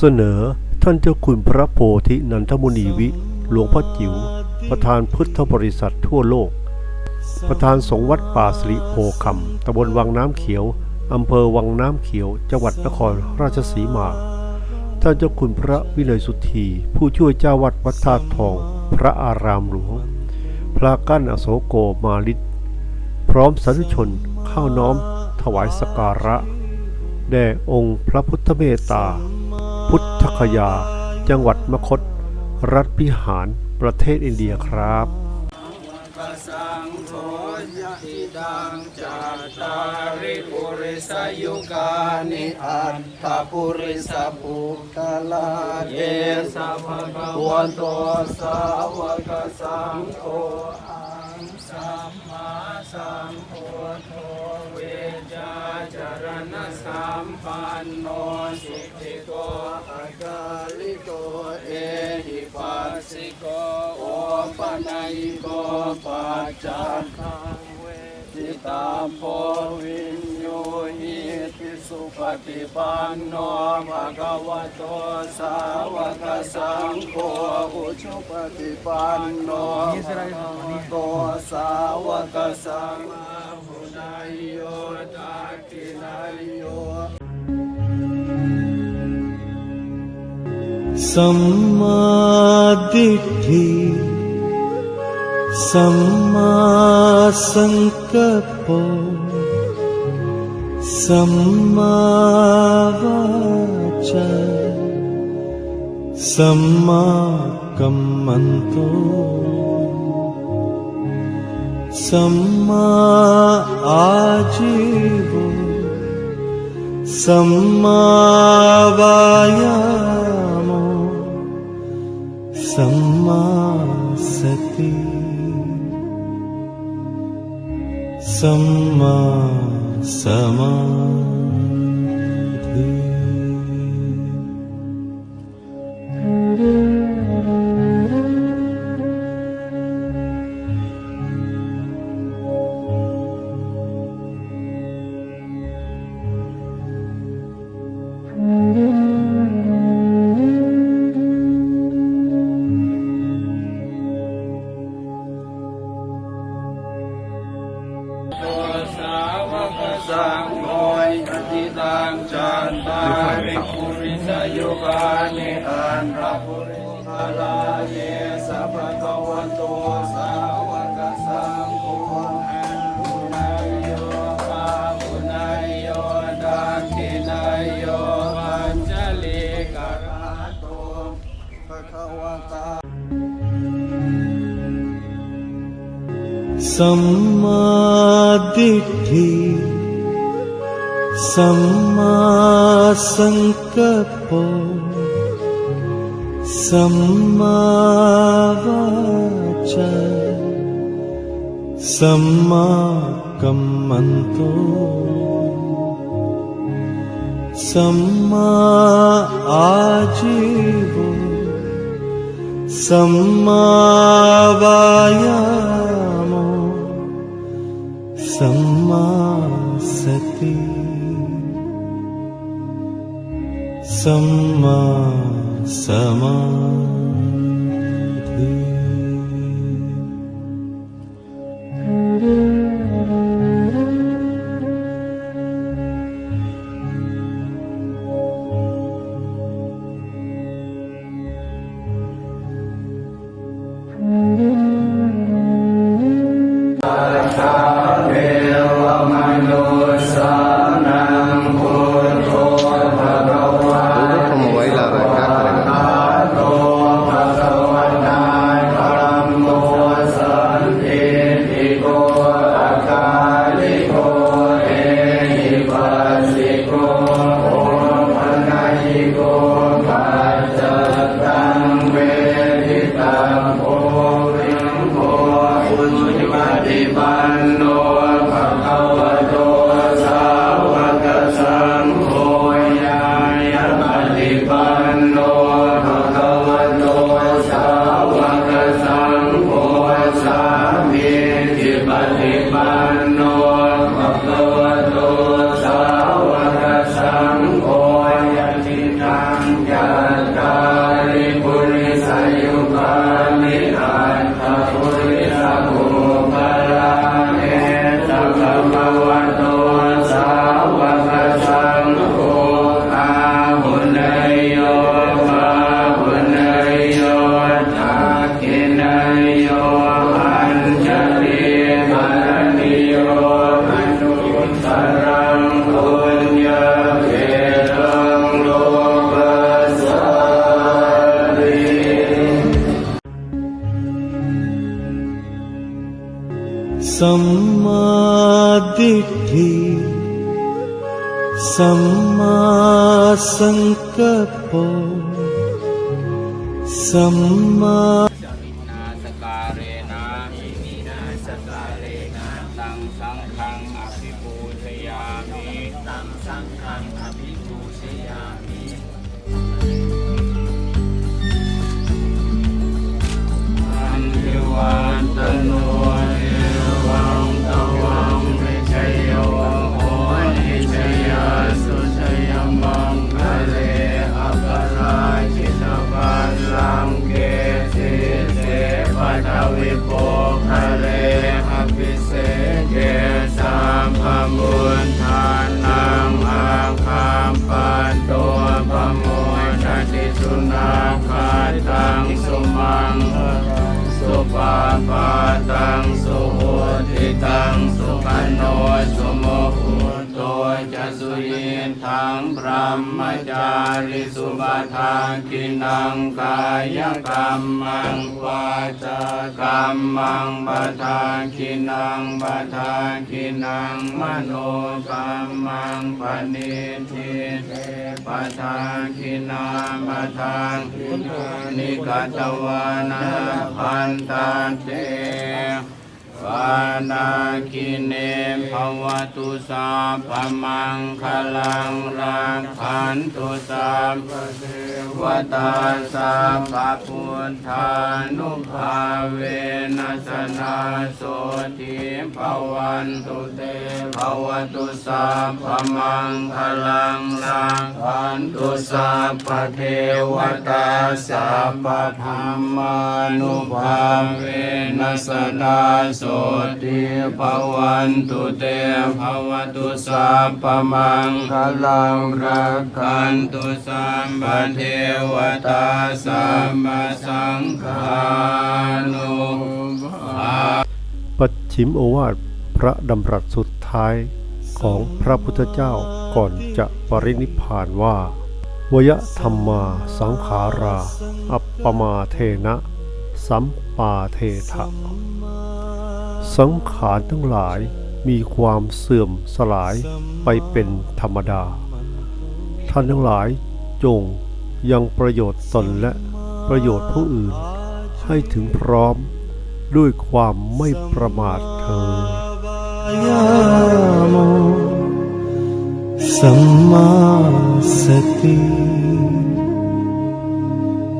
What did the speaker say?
เสนอท่านเจ้าคุณพระโพธินันทมุนีวิ หลวงพ่อจิ๋วประธานพุทธบริษัททั่วโลก ประธานสงฆ์วัดป่าสิริโพคำตำบลวังน้ำเขียวอำเภอวังน้ำเขียว จังหวัดนครราชสีมา ท่านเจ้าคุณพระวินัยสุธีผู้ช่วยเจ้าวัดวัดธาตุทอง พระอารามหลวง พระกั้นอโศโกมาลิตพร้อมสาธุชนเข้าน้อมถวายสการะ แด่องค์พระพุทธเมตตา พุทธคยา จังหวัดมคต รัฐพิหารประเทศอินเดียครับสังโฆยะอิดังจัตาริปุริสยุกานิอัตถปุริสปุคลาเยสัพพะวันโตสาวกสังโฆอังสัมมาสัมพุทโธเวจาจา รณสัมปันโนสิทธิโกอาคาลิโกเอหิปัสสิโกโอปนัยโกปัจจังคังเวทิตาโพวินโยหิติสุปฏิปันโนภะคะวะโตสาวกสังโฆอุชุปฏิปันโนภะคะวะโตสาวกสังฆหุนายโยตักขินายโยสัมมาทิฏฐิสัมมาสังกัปปะสัมมาวาจาสัมมากัมมันโตสัมมา อาจีวสัม सम्मावायामो। सम सति। सम समा सम्मादिद्धि सम्मासपो सम्ब सम्माकं मन्तो सम आजिवो सम्माबाय सम सति। सम समा Bye. सम्मादि सम्मासङ्कपो सम्मा งพรหมจาริสุปทานกินังกายกรรมังวาจากรรมังปทานกินังปทานกินังมโนกรรมังปณิทิเตปทานกินังปทานกินังนิกัตวานาพันตันเต ปานาคิเนภวตุสาพมังคลังรังขันตุสาพเทวตาสาพพุทธานุภาเวนัสนาโสติภวันตุเตภวตุสาพมังคลังรังขันตุสาพเทวตาสาพธรรมานุภาเวนัสนาโสติภวันตุเตภวตุสัพพมังคลังรักขันตุสัมปเทวตาสัมมาสังฆานุปัจฉิมโอวาทพระดำรัสสุดท้ายของพระพุทธเจ้าก่อนจะปรินิพานว่าวยธรรมาสังขารา อัปปมาเทนะ สัมปาเทถะ สังขารทั้งหลายมีความเสื่อมสลายไปเป็นธรรมดา ท่านทั้งหลายจงยังประโยชน์ตนและประโยชน์ผู้อื่น ให้ถึงพร้อมด้วยความไม่ประมาทเธอสัมมาสติ